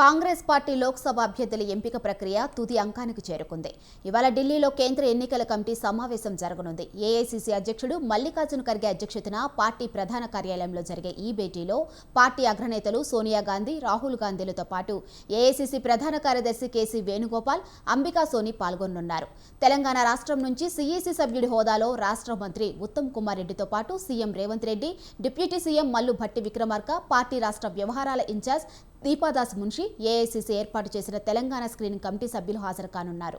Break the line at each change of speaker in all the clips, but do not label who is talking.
Congress party Lok Sabha అభ్యర్థుల ఎంపిక ప్రక్రియ తుది అంకానికి చేరుకుంది. ఇవాళ ఢిల్లీలో కేంద్ర ఎన్నికల కమిటీ సమావేశం జరగనుంది. ఏఐసీసీ అధ్యక్షుడు మల్లికార్జున ఖర్గే అధ్యక్షతన పార్టీ ప్రధాన కార్యాలయంలో జరిగే ఈ భేటీలో పార్టీ అగ్రనేతలు సోనియా గాంధీ రాహుల్ గాంధీలతో పాటు ఏఐసీసీ ప్రధాన కార్యదర్శి కేసీ వేణుగోపాల్ అంబికా సోని పాల్గొనున్నారు. తెలంగాణ రాష్ట్రం నుంచి సీఈసీ సభ్యుడి హోదాలో రాష్ట్ర మంత్రి ఉత్తమ్ కుమార్ రెడ్డితో పాటు CM Revanth Reddy deputy CM Mallu Bhatti Vikramarka party రాష్ట్ర వ్యవహారాల ఇన్ఛార్జ్ దీపాదాస్ మున్షి ఏఐసిసి ఏర్పాటు చేసిన తెలంగాణ స్క్రీనింగ్ కమిటీ సభ్యులు హాజరు కానున్నారు.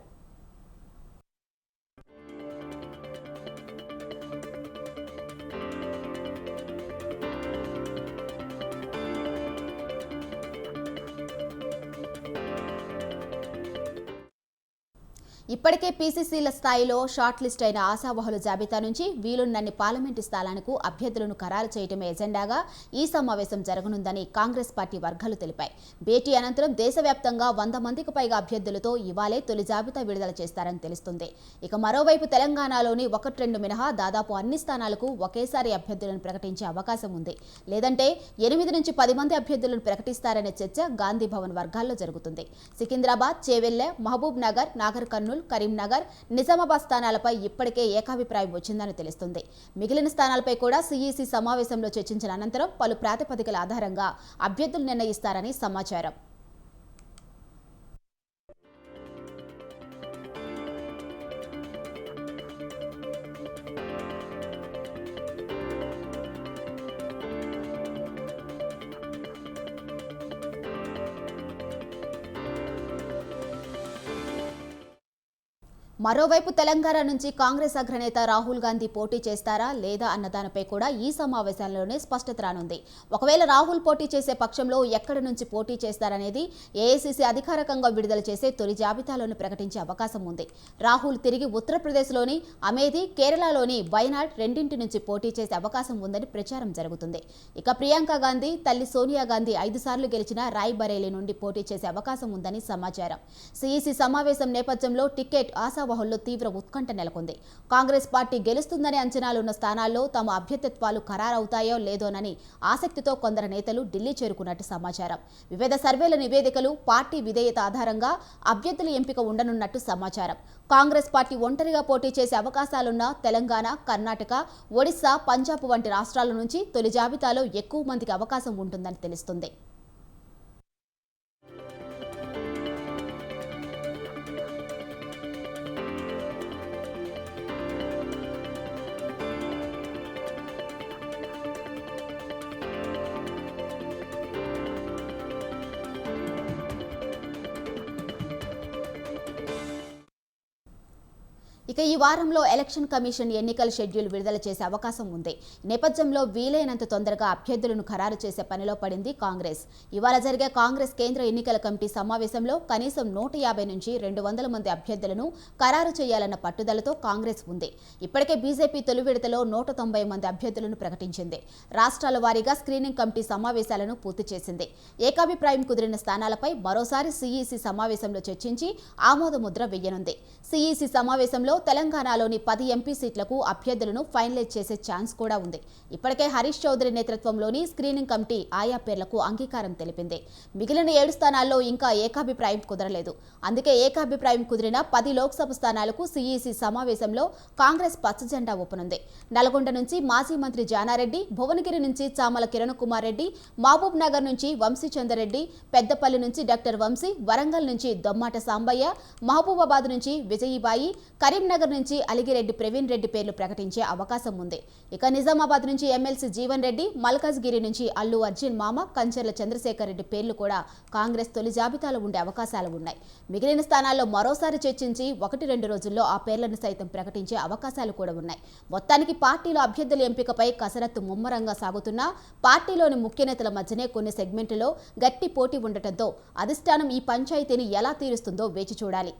ఇప్పటికే పీసీసీల స్థాయిలో షార్ట్ లిస్ట్ అయిన ఆశావహుల జాబితా నుంచి వీలున్నన్ని పార్లమెంటు స్థానాలకు అభ్యర్థులను ఖరారు చేయడమే ఎజెండాగా ఈ సమావేశం జరగనుందని కాంగ్రెస్ పార్టీ వర్గాలు తెలిపాయి. భేటీ అనంతరం దేశవ్యాప్తంగా వంద మందికి పైగా అభ్యర్థులతో ఇవాళే తొలి జాబితా విడుదల చేస్తారని తెలుస్తుంది. ఇక మరోవైపు తెలంగాణలోని ఒకటి రెండు మినహా దాదాపు అన్ని స్థానాలకు ఒకేసారి అభ్యర్థులను ప్రకటించే అవకాశం ఉంది. లేదంటే ఎనిమిది నుంచి పది మంది అభ్యర్థులను ప్రకటిస్తారనే చర్చ గాంధీ భవన్ వర్గాల్లో జరుగుతుంది. సికింద్రాబాద్ చేవెల్లె మహబూబ్ నగర్ నాగర్ కర్నూలు కరీంనగర్ నిజామాబాద్ స్థానాలపై ఇప్పటికే ఏకాభిప్రాయం వచ్చిందని తెలుస్తుంది. మిగిలిన స్థానాలపై కూడా సీఈసీ సమావేశంలో చర్చించిన అనంతరం పలు ప్రాతిపదికల ఆధారంగా అభ్యర్థులు నిర్ణయిస్తారని సమాచారం. మరోవైపు తెలంగాణ నుంచి కాంగ్రెస్ అగ్రనేత రాహుల్ గాంధీ పోటీ చేస్తారా లేదా అన్న దానిపై కూడా ఈ సమావేశంలోనే స్పష్టత రానుంది. ఒకవేళ రాహుల్ పోటీ చేసే పక్షంలో ఎక్కడి నుంచి పోటీ చేస్తారనేది ఏఐసిసి అధికారికంగా విడుదల చేసే తొలి జాబితాలోని ప్రకటించే అవకాశం ఉంది. రాహుల్ తిరిగి ఉత్తరప్రదేశ్లోని అమేధి కేరళలోని వయనాడ్ రెండింటి నుంచి పోటీ చేసే అవకాశం ఉందని ప్రచారం జరుగుతుంది. ఇక ప్రియాంక గాంధీ తల్లి సోనియా గాంధీ ఐదు సార్లు గెలిచిన రాయ్ బరేలీ నుండి పోటీ చేసే అవకాశం ఉందని సమాచారం. సీఈసీ సమావేశం నేపథ్యంలో టికెట్ ఆశా ఆశావహుల్లో తీవ్ర ఉత్కంఠ నెలకొంది. కాంగ్రెస్ పార్టీ గెలుస్తుందనే అంచనాలున్న స్థానాల్లో తమ అభ్యర్థిత్వాలు ఖరారవుతాయో లేదోనని ఆసక్తితో కొందరు నేతలు ఢిల్లీ చేరుకున్నట్టు సమాచారం. వివిధ సర్వేల నివేదికలు పార్టీ విధేయత ఆధారంగా అభ్యర్థుల ఎంపిక ఉండనున్నట్టు సమాచారం. కాంగ్రెస్ పార్టీ ఒంటరిగా పోటీ చేసే అవకాశాలున్న తెలంగాణ కర్ణాటక ఒడిశా పంజాబ్ వంటి రాష్ట్రాల నుంచి తొలి జాబితాలో ఎక్కువ మందికి అవకాశం ఉంటుందని తెలుస్తుంది. ఇక ఈ వారంలో ఎలక్షన్ కమిషన్ ఎన్నికల షెడ్యూల్ విడుదల చేసే అవకాశం ఉంది. నేపథ్యంలో వీలైనంత తొందరగా అభ్యర్థులను ఖరారు చేసే పనిలో పడింది కాంగ్రెస్. ఇవాళ జరిగే కాంగ్రెస్ కేంద్ర ఎన్నికల కమిటీ సమావేశంలో కనీసం నూట యాభై నుంచి రెండు వందల మంది అభ్యర్థులను ఖరారు చేయాలన్న పట్టుదలతో కాంగ్రెస్ ఉంది. ఇప్పటికే బీజేపీ తొలి విడతలో నూట తొంభై మంది అభ్యర్థులను ప్రకటించింది. రాష్ట్రాల వారీగా స్క్రీనింగ్ కమిటీ సమావేశాలను పూర్తి చేసింది. ఏకాభిప్రాయం కుదిరిన స్థానాలపై మరోసారి సీఈసీ సమావేశంలో చర్చించి ఆమోద ముద్ర వెయ్యనుంది. సీఈసీ సమావేశంలో తెలంగాణలోని పది ఎంపీ సీట్లకు అభ్యర్థులను ఫైనలైజ్ చేసే ఛాన్స్ కూడా ఉంది. ఇప్పటికే హరీష్ చౌదరి నేతృత్వంలోని స్క్రీనింగ్ కమిటీ ఆయా పేర్లకు అంగీకారం తెలిపింది. మిగిలిన ఏడు స్థానాల్లో ఇంకా ఏకాభిప్రాయం కుదరలేదు. అందుకే ఏకాభిప్రాయం కుదిరిన పది లోక్సభ స్థానాలకు సిఈసి సమావేశంలో కాంగ్రెస్ పచ్చజెండా ఊపనుంది. నల్గొండ నుంచి మాజీ మంత్రి జానారెడ్డి భువనగిరి నుంచి చామల కిరణ్ కుమార్ రెడ్డి మహబూబ్ నగర్ నుంచి వంశీచందరెడ్డి పెద్దపల్లి నుంచి డాక్టర్ వంశీ వరంగల్ నుంచి దొమ్మాట సాంబయ్య మహబూబాబాద్ నుంచి విజయీబాయి కరీంనగర్ నుంచి అలిగిరెడ్డి ప్రవీణ్ రెడ్డి పేర్లు ప్రకటించే అవకాశం ఉంది. ఇక నిజామాబాద్ నుంచి ఎమ్మెల్సీ జీవన్ రెడ్డి మల్కాజ్గిరి నుంచి అల్లు అర్జున్ మామ కంచర్ల చంద్రశేఖర్ రెడ్డి పేర్లు కూడా కాంగ్రెస్ తొలి జాబితాలో ఉండే అవకాశాలు ఉన్నాయి. మిగిలిన స్థానాల్లో మరోసారి చర్చించి ఒకటి రెండు రోజుల్లో ఆ పేర్లను సైతం ప్రకటించే అవకాశాలు కూడా ఉన్నాయి. మొత్తానికి పార్టీలో అభ్యర్థుల ఎంపికపై కసరత్తు ముమ్మరంగా సాగుతున్నా పార్టీలోని ముఖ్య నేతల మధ్యనే కొన్ని సెగ్మెంట్లో గట్టి పోటీ ఉండటంతో అధిష్టానం ఈ పంచాయతీని ఎలా తీరుస్తుందో వేచి చూడాలి.